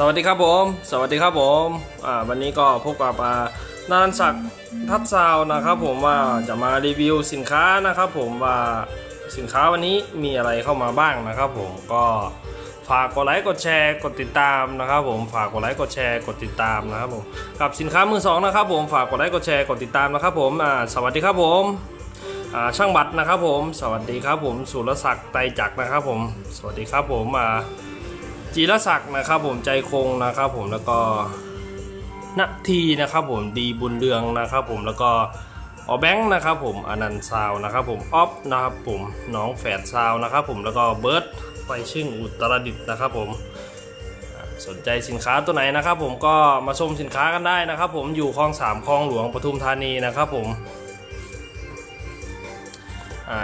สวัสดีครับผม สวัสดีครับผมอ่าวันนี้ก็พบกับอ่านานศักดิ์ทัดซาวน์นะครับผมว่าจะมารีวิวสินค้านะครับผมว่าสินค้าวันนี้มีอะไรเข้ามาบ้างนะครับผมก็ฝากกดไลค์กดแชร์กดติดตามนะครับผมฝากกดไลค์กดแชร์กดติดตามนะครับผมกับสินค้ามือสองนะครับผมฝากกดไลค์กดแชร์กดติดตามนะครับผมอ่าสวัสดีครับผมอ่าช่างบัตรนะครับผม สวัสดีครับผมสุรศักดิ์ไตรจักรนะครับผม สวัสดีครับผมอ่า จีรศักดิ์นะครับผมใจคงนะครับผมแล้วก็นาทีนะครับผมดีบุญเรืองนะครับผมแล้วก็ออแบงค์นะครับผมอนันต์ซาวนะครับผมออฟนะครับผมน้องแฝดซาวนะครับผมแล้วก็เบิร์ดไฟชึ่งอุตรดิตนะครับผมสนใจสินค้าตัวไหนนะครับผมก็มาชมสินค้ากันได้นะครับผมอยู่คลองสามคลองหลวงปทุมธานีนะครับผม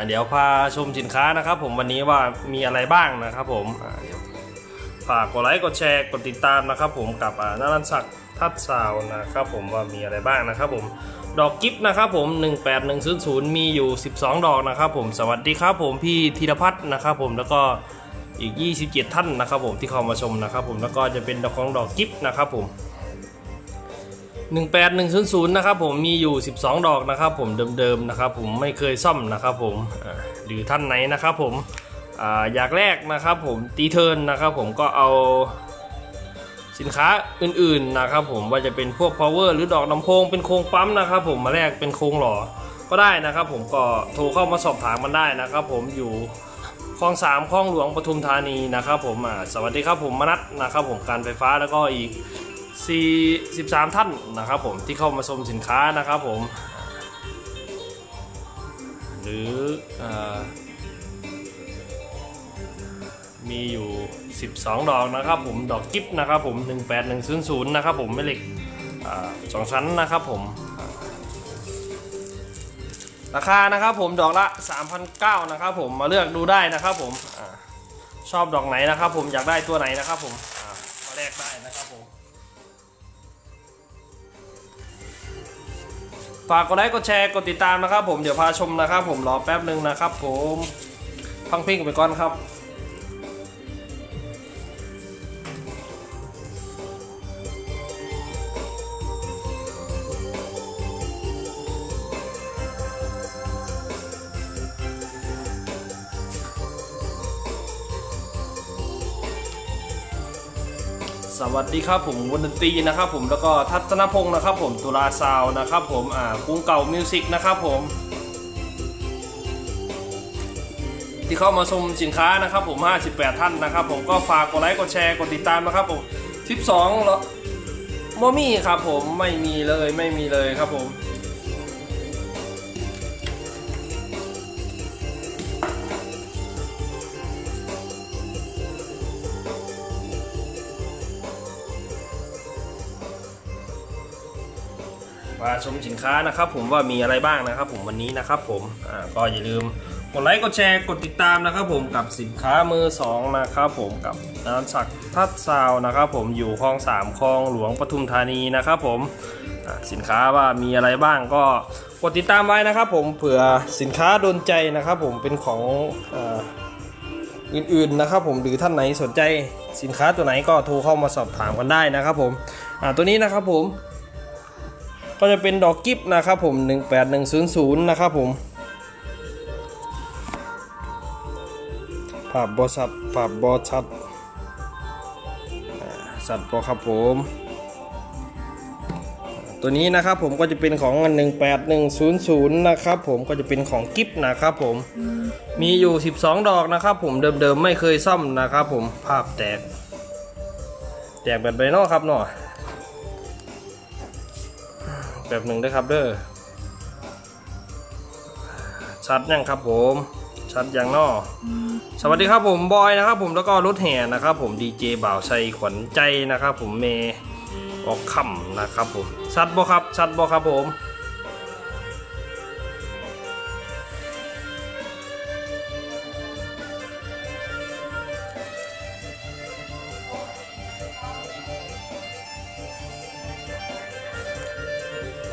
เดี๋ยวพาชมสินค้านะครับผมวันนี้ว่ามีอะไรบ้างนะครับผมเดี๋ยว ฝากกดไลค์กดแชร์กดติดตามนะครับ ผมกับนารันศักดิ์ทัดสาวนะครับผมว่ามีอะไรบ้างนะครับผมดอกกิฟต์นะครับผม 18100 มีอยู่ 12 ดอกนะครับผมสวัสดีครับผมพี่ธีรพัฒน์นะครับผมแล้วก็อีก 27 ท่านนะครับผมที่เข้ามาชมนะครับผมแล้วก็จะเป็นดอกของดอกกิฟต์นะครับผม18100นะครับผมมีอยู่ 12 ดอกนะครับผมเดิมๆนะครับผมไม่เคยซ่อมนะครับผมหรือท่านไหนนะครับผม อยากแรกนะครับผมตีเทิร์นนะครับผมก็เอาสินค้าอื่นๆนะครับผมว่าจะเป็นพวก power หรือดอกลำโพงเป็นโครงปั๊มนะครับผมมาแรกเป็นโครงหล่อก็ได้นะครับผมก็โทรเข้ามาสอบถามมันได้นะครับผมอยู่คลองสามคลองหลวงปทุมธานีนะครับผมสวัสดีครับผมมนัทนะครับผมการไฟฟ้าแล้วก็อีก 43 ท่านนะครับผมที่เข้ามาชมสินค้านะครับผม หรืออ มีอยู่ 12 ดอกนะครับผมดอกกิฟนะครับผม 18100 นะครับผมแม่เหล็กสองชั้นนะครับผม ราคานะครับผมดอกละ3,900นะครับผมมาเลือกดูได้นะครับผมอชอบดอกไหนนะครับผมอยากได้ตัวไหนนะครับผมมาแลกได้นะครับผมฝากกดไลค์กดแชร์กดติดตามนะครับผมเดี๋ยวพาชมนะครับผมรอแป๊บหนึ่งนะครับผมฟังเพลงไปก่อนครับ วัสดีครับผมวงดนตีนะครับผมแล้วก็ทัศนพงศ์นะครับผมตุลาซาวนะครับผมอ่ากรุงเก่ามิวสิกนะครับผมที่เข้ามาชมสินค้านะครับผม 58 ท่านนะครับ ผมก็ฝากกดไลค์กดแชร์กดติดตามนะครับผม 12แล้วโมมี่ครับผมไม่มีเลยไม่มีเลยครับผม มาชมสินค้านะครับ ผมว่ามีอะไรบ้างนะครับ ผมวันนี้นะครับ ผมก็อย่าลืมกดไลค์กดแชร์กดติดตามนะครับผมกับสินค้ามือสองนะครับผมกับนานศักทัดซาวนะครับ ผมอยู่คลองสามคลองหลวงปทุมธานีนะครับ ผมสินค้าว่ามีอะไรบ้างก็กดติดตามไว้นะครับ ผมเผื่อสินค้าโดนใจนะครับ ผมเป็นของอื่นๆนะครับ ผมหรือท่านไหนสนใจสินค้าตัวไหนก็โทรเข้ามาสอบถามกันได้นะครับ ผมตัวนี้นะครับผม ก็จะเป็นดอกกิฟนะครับผม 18100 นะครับผม ภาพบอชัด ภาพบอชัดอ่าชัดบอครับผม ตัวนี้นะครับผมก็จะเป็นของ18100 นะครับผมก็จะเป็นของกิฟนะครับผม มีอยู่ 12 ดอกนะครับผมเดิมๆไม่เคยซ่อมนะครับผมภาพแตก แตกแบบไบโนครับเนาะ แบบหนึ่งด้วยครับเด้อชัดยังครับผม ชัดยังนอสวัสดีครับผมบอยนะครับ ผมแล้วก็รถแห่นะครับ ผมดีเจบ่าวชัยขวัญใจนะครับ ผมเมออกคำนะครับผมชัดบ่ครับชัดบ่ครับผม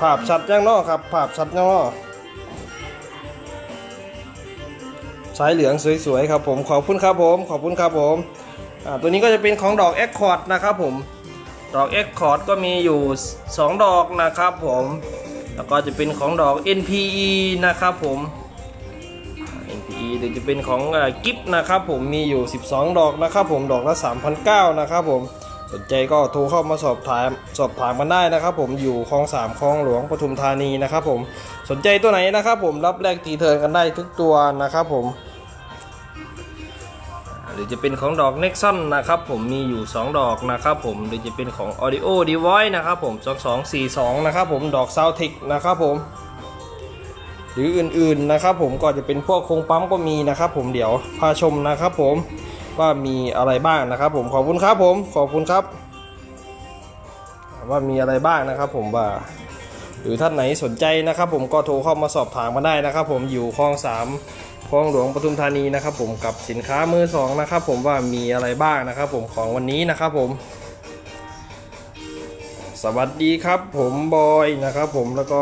ภาพชัดยังนอครับ ภาพชัดยังนอสายเหลืองสวยๆครับผมขอบคุณครับผมขอบคุณครับผมตัวนี้ก็จะเป็นของดอก a อ c o r d นะครับผมดอก a อ c o r d ก็มีอยู่ 2 ดอกนะครับผมแล้วก็จะเป็นของดอก NPE นะครับผม NPE หรือจะเป็นของกิฟนะครับผมมีอยู่ 12 ดอกนะครับผมดอกละ3,900นะครับผม สนใจก็โทรเข้ามาสอบถามสอบถามกันได้นะครับ ผมอยู่คลองสามคลองหลวงปทุมธานีนะครับผมสนใจตัวไหนนะครับ ผมรับแลกตีเทิร์นกันได้ทุกตัวนะครับผม หรือจะเป็นของดอก Nexon นนะครับผมมีอยู่ 2 ดอกนะครับผมหรือจะเป็นของ Audio Device นะครับผม 2242 นะครับผมดอก Soundtech นะครับผมหรืออื่นๆนะครับผมก็จะเป็นพวกโครงปั๊มก็มีนะครับผมเดี๋ยวพาชมนะครับผม ว่ามีอะไรบ้างนะครับผมขอบคุณครับผมขอบคุณครับ ว่ามีอะไรบ้างนะครับผมว่าหรือท่านไหนสนใจนะครับ ผมก็โทรเข้ามาสอบถามมาได้นะครับ ผมอยู่คลองสามคลองหลวงปทุมธานีนะครับ ผมกับสินค้ามือสองนะครับผมว่ามีอะไรบ้างนะครับ ผมของวันนี้นะครับผม สวัสดีครับ ผมบอยนะครับ ผมแล้วก็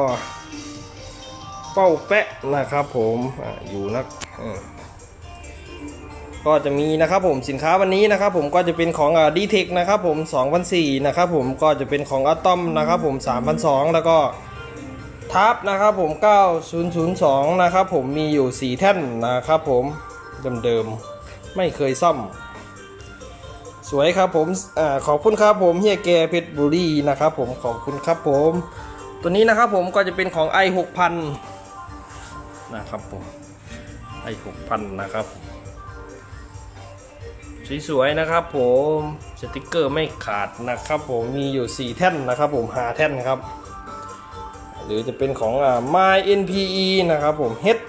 เป้าแปะนะครับ ผมออยู่นะเออ ก็จะมีนะครับผมสินค้าวันนี้นะครับผมก็จะเป็นของดีเทคนะครับผม2,004นะครับผมก็จะเป็นของอะตอมนะครับผม3,002 แล้วก็ทับนะครับผม 9002 นะครับผมมีอยู่ 4 แท่นนะครับผมเดิมๆ ไม่เคยซ่อม สวยครับผมอขอบคุณครับผมเฮียแกเพชรบุรีนะครับผมขอบคุณครับผม ตัวนี้นะครับผมก็จะเป็นของ i 6000 นะครับผม i 6000 นะครับ สวยๆนะครับ ผมสติกเกอร์ไม่ขาดนะครับผมมีอยู่ 4 แท่นนะครับผมหาแท่นครับ หรือจะเป็นของอ่า My NPE นะครับผม H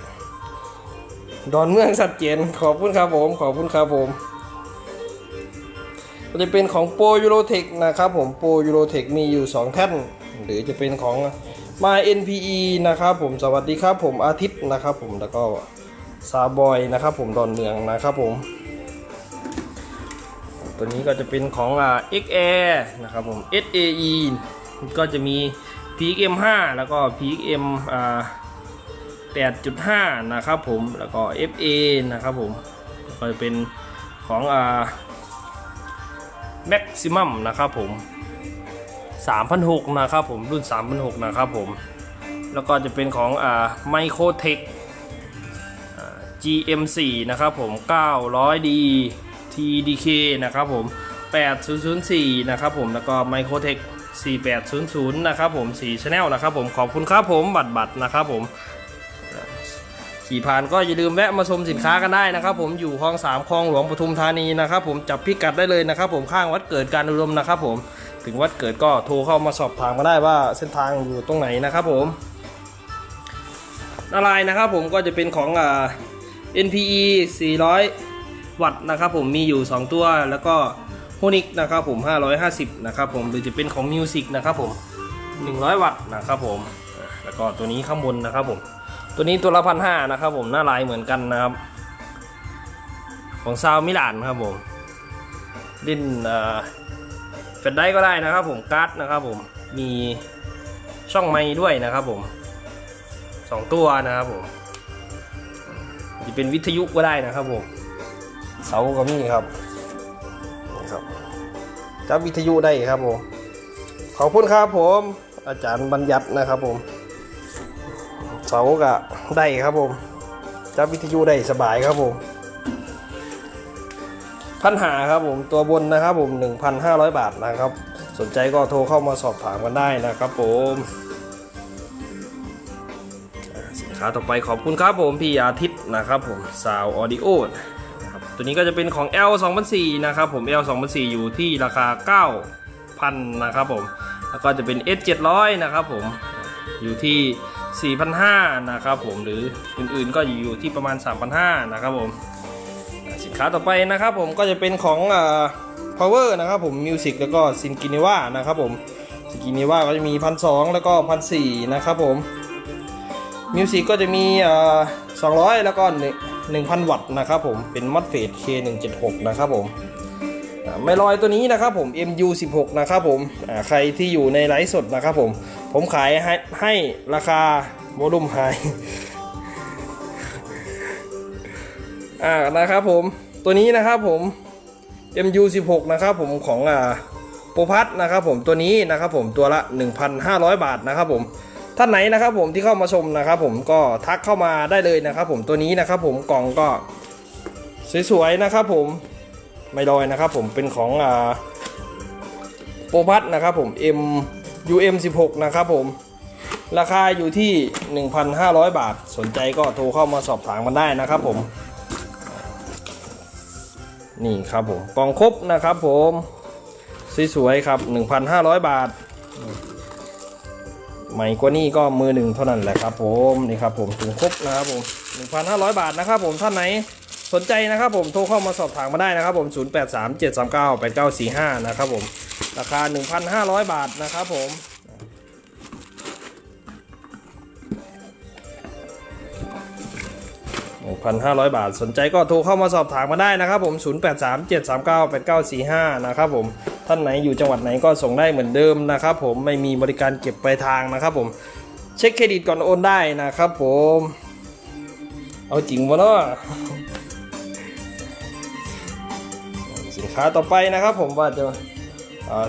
ดอนเมืองสัตว์เจนขอบคุณครับผมขอบคุณครับผมจะเป็นของโปรยูโรเทคนะครับผมโปรยูโรเทคมีอยู่ 2 แท่น หรือจะเป็นของ My NPE นะครับผมสวัสดีครับผมอาทิตย์นะครับผมแล้วก็ซาบอยนะครับผมดอนเมืองนะครับผม ตัวนี้ก็จะเป็นของอ่า XAir นะครับผม SAE ก็จะมี PXM 5 แล้วก็ PXM อ่า8.5 นะครับผม แล้วก็ FA นะครับผม ก็จะเป็นของอ่า Maximum นะครับผม3,600นะครับผม รุ่น3,600นะครับผม แล้วก็จะเป็นของอ่า Microtech อ่า GM4 นะครับผม 900D TDK นะครับผม 8004 นะครับผม แล้วก็ Microtech 4800 นะครับผม 4 Channel นะครับผม ขอบคุณครับผม บัตรบัตรนะครับผม ขี่ผ่านก็อย่าลืมแวะมาชมสินค้ากันได้นะครับผม อยู่คลองสามคลองหลวงปทุมธานีนะครับผม จับพิกัดได้เลยนะครับผม ข้างวัดเกิดการอุดมนะครับผม ถึงวัดเกิดก็โทรเข้ามาสอบถามมาได้ว่าเส้นทางอยู่ตรงไหนนะครับผมนารายนะครับผมก็จะเป็นของอ่า NPE 400 วัตต์นะครับผมมีอยู่ 2 ตัวแล้วก็โฮนิกนะครับผม 550 นะครับผมหรือจะเป็นของ Music นะครับผม 100 วัตต์นะครับผม แล้วก็ตัวนี้ข้างบนนะครับผม ตัวนี้ตัวละพันห้านะครับผมหน้าลายเหมือนกันนะครับ ของซาวมิลานครับผมดิ้นเฟดได้ก็ได้นะครับผมการ์ดนะครับผมมีช่องไม้ด้วยนะครับผมสองตัวนะครับผมจะเป็นวิทยุก็ได้นะครับผม เสาก็มีครับนี่ครับจับวิทยุได้ครับผมขอบคุณครับผม อาจารย์บัญญัตินะครับผม เสาก็ได้ครับผมจับวิทยุได้สบายครับผมพันหาครับผมตัวบนนะครับผม 1,500 บาทนะครับ สนใจก็โทรเข้ามาสอบถามกันได้นะครับผมสินค้าต่อไปขอบคุณครับผมพี่อาทิตย์นะครับผมซาวออดิโอ ตัวนี้ก็จะเป็นของ L 2004นะครับผม L 2004อยู่ที่ราคา 9,000นะครับผม แล้วก็จะเป็น S 700นะครับผม อยู่ที่ 4,500นะครับผม หรืออื่นๆก็อยู่ที่ประมาณ 3,500นะครับผม สินค้าต่อไปนะครับผมก็จะเป็นของอ่า power นะครับผม music แล้วก็ซินกินิว่านะครับผมซินกินิว่าก็จะมีพันสแล้วก็พันสนะครับผม music ก็จะมีอ่า200แล้วก็1,000วัตต์นะครับผมเป็นมัดเฟด K176 นะครับผมไม่ลอยตัวนี้นะครับผม MU16 นะครับผมใครที่อยู่ในไลฟ์สดนะครับผม ผมขายให้ให้ราคาโมลุมไฮอ่านะครับผมตัวนี้นะครับผม MU 16 นะครับผมของอ่าโปรพัทนะครับผมตัวนี้นะครับผมตัวละ 1,500 บาทนะครับผม ท่านไหนนะครับผมที่เข้ามาชมนะครับผมก็ทักเข้ามาได้เลยนะครับผมตัวนี้นะครับผมกล่องก็สวยๆนะครับผมไม่ลอยนะครับผมเป็นของอ่าโปรพัทนะครับผม M UM 16นะครับผมราคาอยู่ที่ 1,500 บาท สนใจก็โทรเข้ามาสอบถามกันได้นะครับผม นี่ครับผมกล่องครบนะครับผม สวยๆครับ 1,500 บาท ใหม่กว่านี้ก็มือหนึ่งเท่านั้นแหละครับ ผมนี่ครับผมถุงครบนะครับผม 1,500 บาทนะครับ ผมท่านไหนสนใจนะครับผมโทรเข้ามาสอบถามมาได้นะครับผม 0837398945 นะครับผมราคา 1,500 บาทนะครับผม1,500 บาท สนใจก็โทรเข้ามาสอบถามมาได้นะครับผม 0837398945 นะครับผม ท่านไหนอยู่จังหวัดไหนก็ส่งได้เหมือนเดิมนะครับ ผมไม่มีบริการเก็บปลายทางนะครับ ผมเช็คเครดิตก่อนโอนได้นะครับ ผม เอาจริงวะเนาะสินค้าต่อไปนะครับ ผมว่าจะ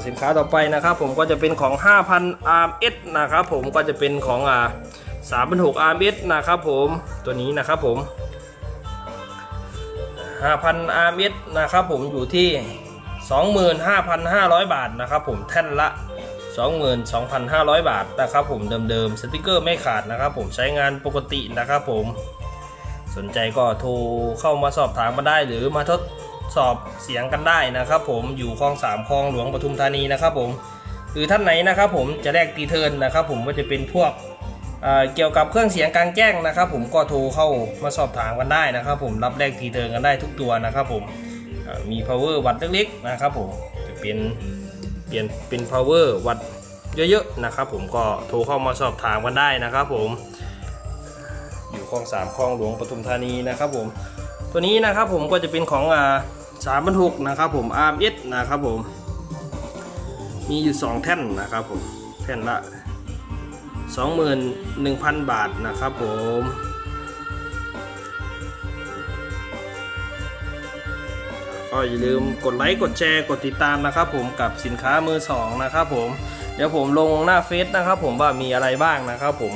สินค้าต่อไปนะครับ ผมก็จะเป็นของ 5,000 RMS นะครับ ผมก็จะเป็นของอ่า3,600 RMS นะครับ ผมตัวนี้นะครับ ผม5,000 RMS นะครับ ผมอยู่ที่ 25,500 บาทนะครับผมแท่นละ 22,500 บาทนะครับผมเดิมๆสติกเกอร์ไม่ขาดนะครับผมใช้งานปกตินะครับผม สนใจก็โทรเข้ามาสอบถามมาได้หรือมาทดสอบเสียงกันได้นะครับผมอยู่คลองสามคลองหลวงปทุมธานีนะครับผมหรือท่านไหนนะครับผมจะแลกตีเทิร์นนะครับผมก็จะเป็นพวกเเกี่ยวกับเครื่องเสียงกลางแจ้งนะครับ ผมก็โทรเข้ามาสอบถามกันได้นะครับ ผมรับแลกตีเทิร์นกันได้ทุกตัวนะครับผม มี power วัดเล็กๆนะครับผมจะเป็นเปลี่ยนเป็น power วัดเยอะๆนะครับผมก็โทรเข้ามาสอบถามกันได้นะครับผมอยู่คลองสามคลองหลวงปทุมธานีนะครับผมตัวนี้นะครับผมก็จะเป็นของอ่าสามบรรทุกนะครับผม RMS นะครับผม มีอยู่ 2 แท่นนะครับผมแท่นละ 21,000 บาทนะครับผม ก็อย่าลืมกดไลค์กดแชร์กดติดตามนะครับ ผมกับสินค้ามือสองนะครับ ผมเดี๋ยวผมลงหน้าเฟซนะครับ ผมว่ามีอะไรบ้างนะครับ ผม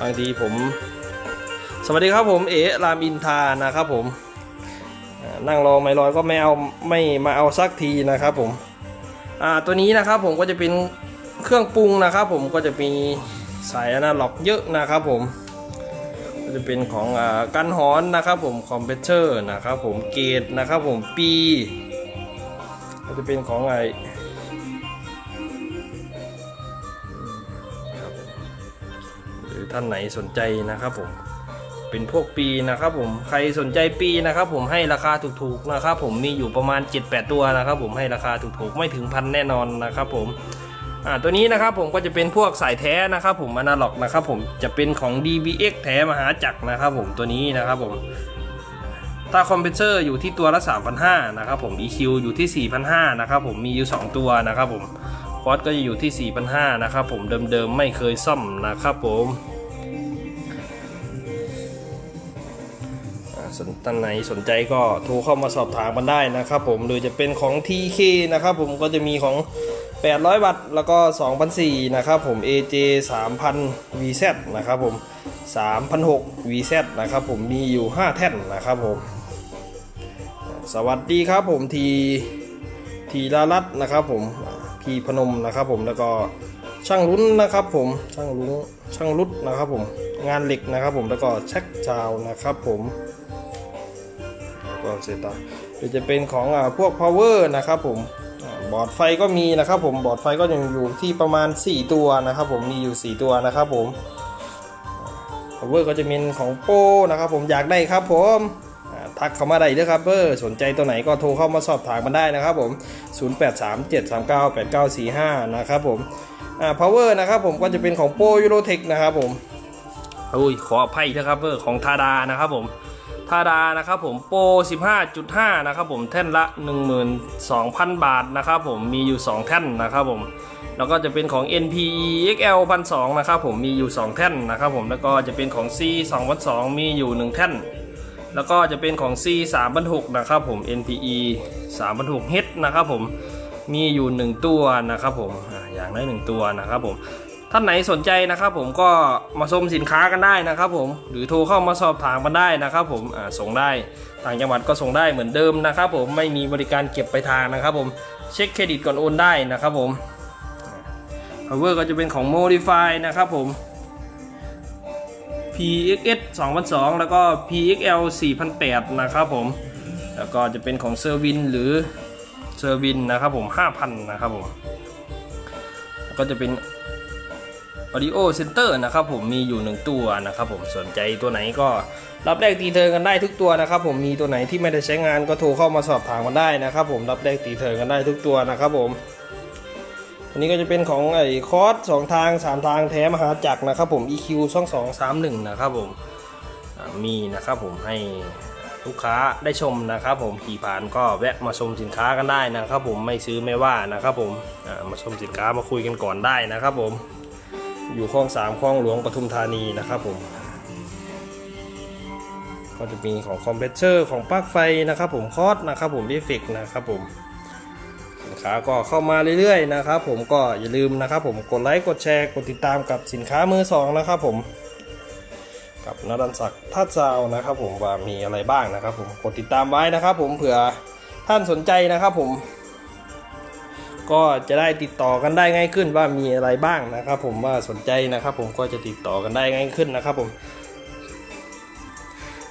บางทีผม สวัสดีครับผมเอ๋รามอินทานะครับ ผมนั่งรอไม่รอยก็ไม่เอาไม่มาเอาสักทีนะครับ ผมอ่าตัวนี้นะครับ ผมก็จะเป็นเครื่องปรุงนะครับ ผมก็จะมีสายอนาล็อกเยอะนะครับ ผม ก็จะเป็นของอ่ากันหอนนะครับผมคอมเพรสเซอร์นะครับผมเกตนะครับผมปีก็จะเป็นของไอครับหรือท่านไหนสนใจนะครับผมเป็นพวกปีนะครับผมใครสนใจปีนะครับผมให้ราคาถูกๆนะครับผมมีอยู่ประมาณ 7-8 ตัวนะครับผมให้ราคาถูกๆไม่ถึงพันแน่นอนนะครับผม อ่าตัวนี้นะครับผมก็จะเป็นพวกสายแท้นะครับผมอนาล็อกนะครับผมจะเป็นของ DBX แท้มหาจักรนะครับผมตัวนี้นะครับผมถ้าคอมเพรสเซอร์อยู่ที่ตัวละ3,500นะครับผม EQ อยู่ที่4,500นะครับผมมีอยู่ 2 ตัวนะครับผมคอร์สก็จะอยู่ที่4,500นะครับผมเดิมๆไม่เคยซ่อมนะครับผมสนท่านไหนสนใจก็โทรเข้ามาสอบถามกันได้นะครับผมหรือจะเป็นของ TK นะครับผมก็จะมีของ 800 วัตต์ แล้วก็ 2,004นะครับผม AJ 3,000 VZ นะครับผม3,006 VZ นะครับผมมีอยู่ 5 แท่นนะครับผม สวัสดีครับผมทีทีลารัตนะครับผมพีพนมนะครับผมแล้วก็ช่างลุ้นนะครับผมช่างลุ้นช่างรุดนะครับผมงานเหล็กนะครับผมแล้วก็แช็คจาวนะครับผมก็เสร็จต่อหรือจะเป็นของอ่าพวก power นะครับผม บอร์ดไฟก็มีนะครับผมบอร์ดไฟก็ยังอยู่ที่ประมาณ 4 ตัวนะครับผมมีอยู่ 4 ตัวนะครับผม power ก็จะมีของโป้นะครับผมอยากได้ครับผมทักเข้ามาได้เลยครับเบอร์สนใจตัวไหนก็โทรเข้ามาสอบถามมันได้นะครับผม 0837398945 นะครับผมอ่า power นะครับผมก็จะเป็นของโปยูโรเทคนะครับผมอุ้ยขออภัยนะครับเบอร์ของทาดานะครับผม ทาดานะครับผมโปร 15.5 นะครับผมแท่นละ 12,000 บาทนะครับผมมีอยู่ 2 แท่นนะครับผมแล้วก็จะเป็นของ NPE XL 1,200นะครับผมมีอยู่ 2 แท่นนะครับผมแล้วก็จะเป็นของ C 2,200มีอยู่ 1 แท่น แล้วก็จะเป็นของ C 3 6 0นะครับผม NPE 3 6 0 H นะครับผมมีอยู่ 1 ตัวนะครับผมอ่าอย่างได้1ตัวนะครับผม ท่านไหนสนใจนะครับผมก็มาชมสินค้ากันได้นะครับผมหรือโทรเข้ามาสอบถามกันได้นะครับผมส่งได้ต่างจังหวัดก็ส่งได้เหมือนเดิมนะครับผมไม่มีบริการเก็บไปลายทางนะครับผมเช็คเครดิตก่อนโอนได้นะครับผม power ก็จะเป็นของ modify นะครับผม PXS 2002 แล้วก็ PXL 4008 นะครับผม แล้วก็จะเป็นของเซอร์วินหรือเซอร์วินนะครับผม 5,000 นะครับผม ก็จะเป็น Audio Center นะครับผมมีอยู่ 1 ตัวนะครับผมสนใจตัวไหนก็รับแลกตีเทิร์นกันได้ทุกตัวนะครับผมมีตัวไหนที่ไม่ได้ใช้งานก็โทรเข้ามาสอบถามกันได้นะครับผมรับแลกตีเทิร์นกันได้ทุกตัวนะครับผมอันนี้ก็จะเป็นของไอ้คอร์สสองทางสามทางแท้มหาจักรนะครับผม EQ ช่องสองสามหนึ่งนะครับผมมีนะครับผมให้ลูกค้าได้ชมนะครับผมขี่ผ่านก็แวะมาชมสินค้ากันได้นะครับผมไม่ซื้อไม่ว่านะครับผมมาชมสินค้ามาคุยกันก่อนได้นะครับผม อยู่คลองสามคลองหลวงปทุมธานีนะครับผมก็จะมีของคอมเพรสเซอร์ของปลั๊กไฟนะครับผมคอร์สนะครับผมดีเฟกนะครับผมสินค้าก็เข้ามาเรื่อยๆนะครับผมก็อย่าลืมนะครับผมกดไลค์กดแชร์กดติดตามกับสินค้ามือสองนะครับผมกับนรันศักดิ์ทัดซาวนะครับผมว่ามีอะไรบ้างนะครับผมกดติดตามไว้นะครับผมเผื่อท่านสนใจนะครับผม ก็จะได้ติดต่อกันได้ง่ายขึ้นว่ามีอะไรบ้างนะครับ ผมว่าสนใจนะครับ ผมก็จะติดต่อกันได้ง่ายขึ้นนะครับ ผม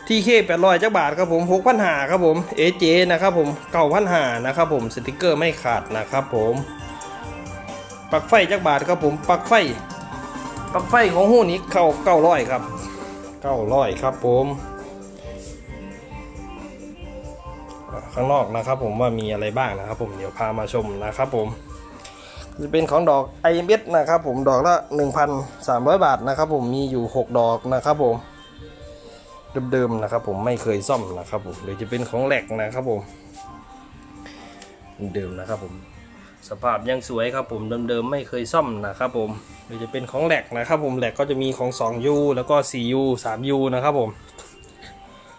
ที่เคแปดร้อยจักบาทครับผมหกพันหาครับผมเอเจนะครับผมเก้าพันหานะครับผมสติกเกอร์ไม่ขาดนะครับ ผมปลั๊กไฟจักบาทครับผมปลั๊กไฟปลั๊กไฟของหูนี้เข้าเก้าร้อยครับเก้าร้อยครับผม ข้างนอกนะครับ ผมว่ามีอะไรบ้างนะครับ ผมเดี๋ยวพามาชมนะครับ ผมจะเป็นของดอก i m s นะครับผมดอกละ 1,300 บาทนะครับ ผมมีอยู่ 6 ดอกนะครับ ผมเดิมๆนะครับ ผมไม่เคยซ่อมนะครับผมเดี๋ยวจะเป็นของแหลกนะครับผมเดิมนะครับ ผมสภาพยังสวยครับ ผมเดิมๆไม่เคยซ่อมนะครับ ผมเดี๋ยวจะเป็นของแหลกนะครับ ผมแหลกก็จะมีของ 2U แล้วก็ 4U 3U นะครับ ผม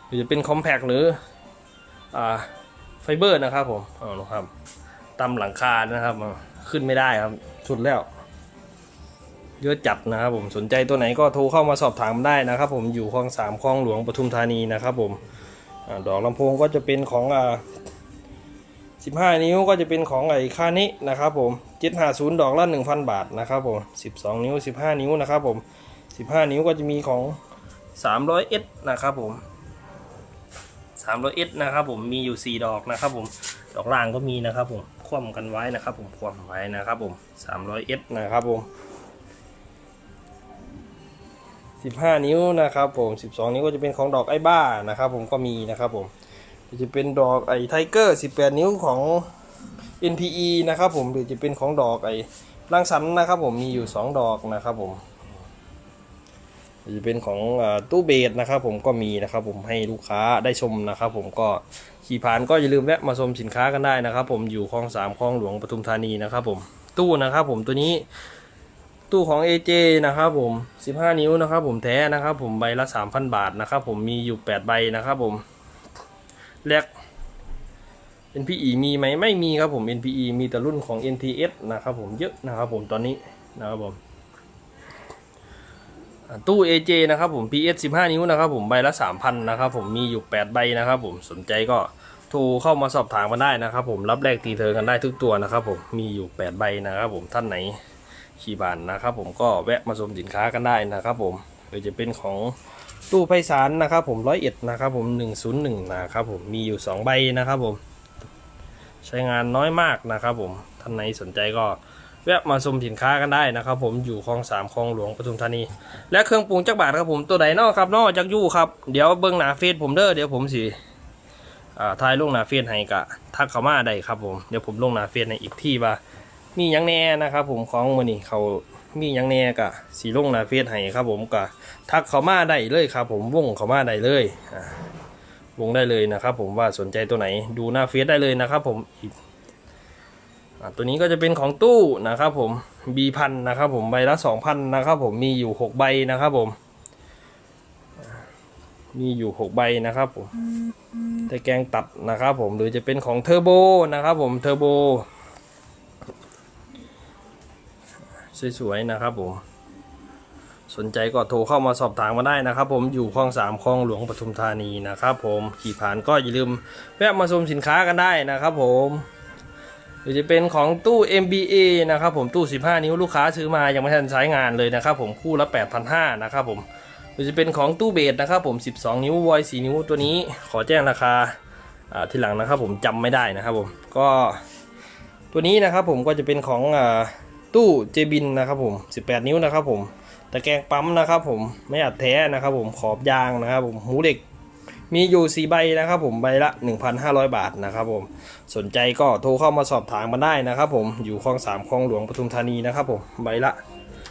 เดี๋ยวจะเป็นคอมแพกหรือ ไฟเบอร์นะครับผมเอาละครับตามหลังคานะครับอ่าขึ้นไม่ได้ครับ สุดแล้ว เยอะจัดนะครับผมสนใจตัวไหนก็โทรเข้ามาสอบถามได้นะครับ ผมอยู่คลองสามคลองหลวงปทุมธานีนะครับ ผมอาดอกลำโพงก็จะเป็นของอ่า15นิ้วก็จะเป็นของไอ้คานินะครับผม750ดอกละ1,000บาทนะครับผม12นิ้ว15นิ้วนะครับผม15นิ้วก็จะมีของ 300S นะครับผม 300S นะครับผมมีอยู่ 4 ดอกนะครับผมดอกล่างก็มีนะครับผมคว่ำกันไว้นะครับผมคว่ำไว้นะครับผม 300S นะครับผม 15 นิ้วนะครับผม 12 นิ้วก็จะเป็นของดอกไอ้บ้านะครับผมก็มีนะครับผมจะเป็นดอกไอ้ไทเกอร์18 นิ้วของ NPE นะครับผมหรือจะเป็นของดอกไอ้ร่างสันนะครับผมมีอยู่ 2 ดอกนะครับผม จะเป็นของอตู้เบสนะครับผมก็มีนะครับผมให้ลูกค้าได้ชมนะครับผมก็ขี่ผ่านก็อย่าลืมแวะมาชมสินค้ากันได้นะครับผมอยู่คลองสามคลองหลวงปทุมธานีนะครับผมตู้นะครับผมตัวนี้ตู้ของ AJ นะครับผม 15 นิ้วนะครับผมแท้นะครับผมใบละ 3,000 บาทนะครับผมมีอยู่ 8 ใบนะครับผมแลก NPE มีไหมไม่มีครับผม NPE มีแต่รุ่นของ NTS นะครับผมเยอะนะครับผมตอนนี้นะครับผม ตู้ AJ นะครับผม PS 15 นิ้วนะครับผมใบละ 3,000นะครับผมมีอยู่ 8 ใบนะครับผมสนใจก็โทรเข้ามาสอบถามกันได้นะครับผมรับแลกตีเธอกันได้ทุกตัวนะครับผมมีอยู่ 8 ใบนะครับผมท่านไหนขี่บานนะครับผมก็แวะมาชมสินค้ากันได้นะครับผมหรือจะเป็นของตู้ไพศาลนะครับผมร้อยเอ็ดนะครับผม101นะครับผมมีอยู่2ใบนะครับผม ใช้งานน้อยมากนะครับผมท่านไหนสนใจก็ แวะมาชมสินค้ากันได้นะครับ ผมอยู่คลองสามคลองหลวงปทุมธานี และเครื่องปรุงจักบาทครับผมตัวใดนอกครับนอกจากยู่ครับเดี๋ยวเบิ้งหน้าเฟซผมเด้อเดี๋ยวผมสิอ่าทายลงหน้าเฟซให้กะทักเข้ามาได้ครับผมเดี๋ยวผมลงหน้าเฟซในอีกที่ว่ามียังแน่นะครับ ผมของมือนี่เขามียังแน่กะสีลงหนาเฟซให้ครับ ผมกะทักเขามาได้เลยครับ ผมวงเขามาได้เลยอ่าวงได้เลยนะครับ ผมว่าสนใจตัวไหนดูหน้าเฟซได้เลยนะครับ ผมอีก ตัวนี้ก็จะเป็นของตู้นะครับผมบีพันนะครับผมใบละสองพันนะครับผมมีอยู่หกใบนะครับผม มีอยู่6ใบนะครับผมตะแกรงตัดนะครับผมหรือจะเป็นของเทอร์โบนะครับผมเทอร์โบสวยๆนะครับผมสนใจก็โทรเข้ามาสอบถามมาได้นะครับ ผมอยู่คลองสามคลองหลวงปทุมธานีนะครับ ผมขี่ผ่านก็อย่าลืมแวะมาชมสินค้ากันได้นะครับ ผม หรือจะเป็นของตู้ MBA นะครับผมตู้ 15 นิ้วลูกค้าซื้อมายังไม่ทันใช้งานเลยนะครับผมคู่ละ 8,500นะครับผมหรือจะเป็นของตู้เบสนะครับผม 12 นิ้ววอย4นิ้วตัวนี้ขอแจ้งราคาทีหลังนะครับผมจำไม่ได้นะครับผมก็ตัวนี้นะครับผมก็จะเป็นของอตู้เจบินนะครับผม 18 นิ้วนะครับผมตะแกรงปั๊มนะครับผมไม่อัดแท้นะครับผมขอบยางนะครับผมหูเหล็ก มีอยู่สีใบนะครับผมใบละ 1,500 บาทนะครับผมสนใจก็โทรเข้ามาสอบถามมาได้นะครับผมอยู่คลองสามคลองหลวงปทุมธานีนะครับผมใบละ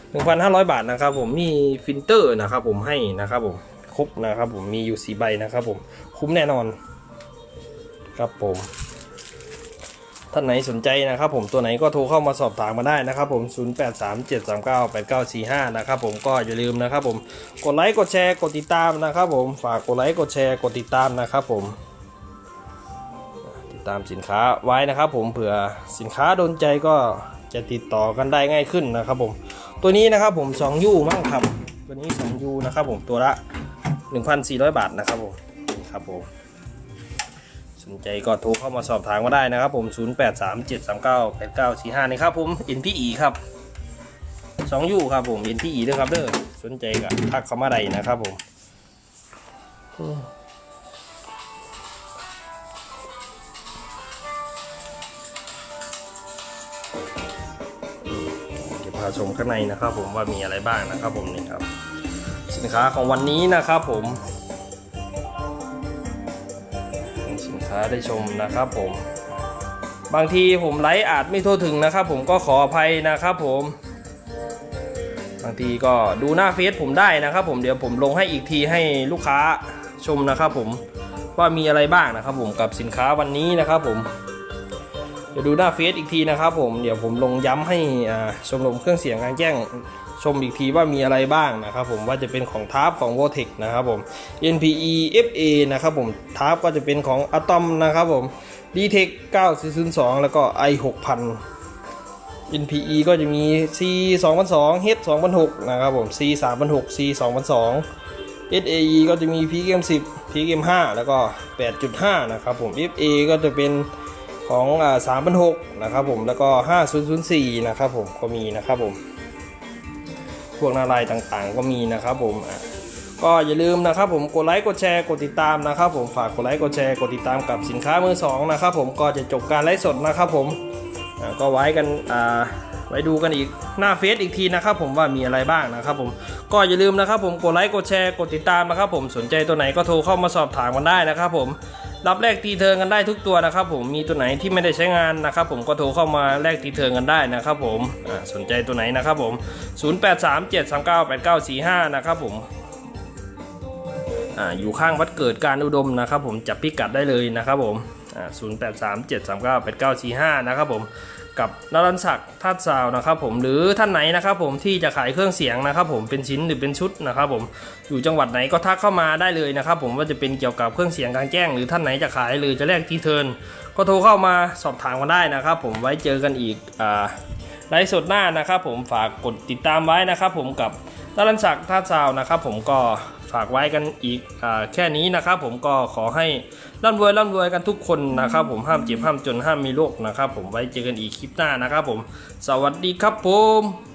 1,500 บาทนะครับผมมีฟิลเตอร์นะครับผมให้นะครับผมครบนะครับผมมีอยู่สีใบนะครับผมคุ้มแน่นอนครับผม ท่านไหนสนใจนะครับผมตัวไหนก็โทรเข้ามาสอบถามมาได้นะครับผม 0837398945 นะครับผมก็อย่าลืมนะครับผมกดไลค์กดแชร์กดติดตามนะครับผมฝากกดไลค์กดแชร์กดติดตามนะครับผมติดตามสินค้าไว้นะครับผมเผื่อสินค้าโดนใจก็จะติดต่อกันได้ง่ายขึ้นนะครับผมตัวนี้นะครับผม2ยูมั่งครับตัวนี้2ยูนะครับผมตัวละ 1,400 บาทนะครับผมครับผม นใจก็โทรเข้ามาสอบถามก็ได้นะครับผม 0837398945นี่ครับผม NPE ครับ2ยูครับผม NPE ด้วยครับเด้อสนใจก็ทักเข้ามาได้นะครับผมอืมเดี๋ยวพาชมข้างในนะครับผมว่ามีอะไรบ้างนะครับผมนี่ครับ สินค้าของวันนี้นะครับผม ค้าได้ชมนะครับผม บางทีผมไลฟ์อาจไม่ทั่วถึงนะครับ ผมก็ขออภัยนะครับผม บางทีก็ดูหน้าเฟซผมได้นะครับ ผมเดี๋ยวผมลงให้อีกทีให้ลูกค้าชมนะครับ ผมว่ามีอะไรบ้างนะครับ ผมกับสินค้าวันนี้นะครับผม เดี๋ยวดูหน้าเฟซอีกทีนะครับผมเดี๋ยวผมลงย้ำให้ชมรมเครื่องเสียงกลารแจ้งชมอีกทีว่ามีอะไรบ้างนะครับผมว่าจะเป็นของทาร์ปของ v o t e c นะครับผม NPE FA นะครับผมทาร์ปก็จะเป็นของ Atom นะครับผม DTEC 9002 แล้วก็ i 6000 NPE ก็จะมี C 2002 H 2006นะครับผม C 3006 C 2002 SAE ก็จะมี PGM 10 PGM 5แล้วก็ 8.5 นะครับผม FA ก็จะเป็น ของอ่า3.6นะครับผมแล้วก็5004นะครับผมก็มีนะครับผมพวกนาลายต่างๆ ก็มีนะครับผมอะก็อย่าลืมนะครับผมกดไลค์กดแชร์กดติดตามนะครับผมฝากกดไลค์กดแชร์กดติดตามกับสินค้ามือสองนะครับผมก็จะจบการไลฟ์สดนะครับผมก็ไว้กันอ่า ไว้ดูกันอีกหน้าเฟซอีกทีนะครับผมว่ามีอะไรบ้างนะครับผมก็อย่าลืมนะครับผมกดไลค์กดแชร์กดติดตามนะครับผมสนใจตัวไหนก็โทรเข้ามาสอบถามกันได้นะครับผมรับแลกตีเทิร์นกันได้ทุกตัวนะครับผมมีตัวไหนที่ไม่ได้ใช้งานนะครับผมก็โทรเข้ามาแลกตีเทิร์นกันได้นะครับผมสนใจตัวไหนนะครับผม 0837398945 นะครับผมอยู่ข้างวัดเกิดการอุดมนะครับผมจับพิกัดได้เลยนะครับผม0837398945 นะครับผม กับนรันศักดิ์ทัดซาวนะครับผมหรือท่านไหนนะครับผมที่จะขายเครื่องเสียงนะครับผมเป็นชิ้นหรือเป็นชุดนะครับผมอยู่จังหวัดไหนก็ทักเข้ามาได้เลยนะครับผมว่าจะเป็นเกี่ยวกับเครื่องเสียงกางแจ้ง หรือท่านไหนจะขายหรือจะแลกทีเทิร์นก็โทรเข้ามาสอบถามกันได้นะครับผมไว้เจอกันอีกอ่าไลฟ์สดหน้านะครับผมฝากกดติดตามไว้นะครับผมกับนรันศักดิ์ท่าซาวนะครับผมก็ ฝากไว้กันอีกอแค่นี้นะครับ ผมก็ขอให้ร่ำรวยร่ำรวยกันทุกคนนะครับ ผมห้ามเจ็บห้ามจนห้ามมีโรคนะครับ ผมไว้เจอกันอีกคลิปหน้านะครับ ผม สวัสดีครับผม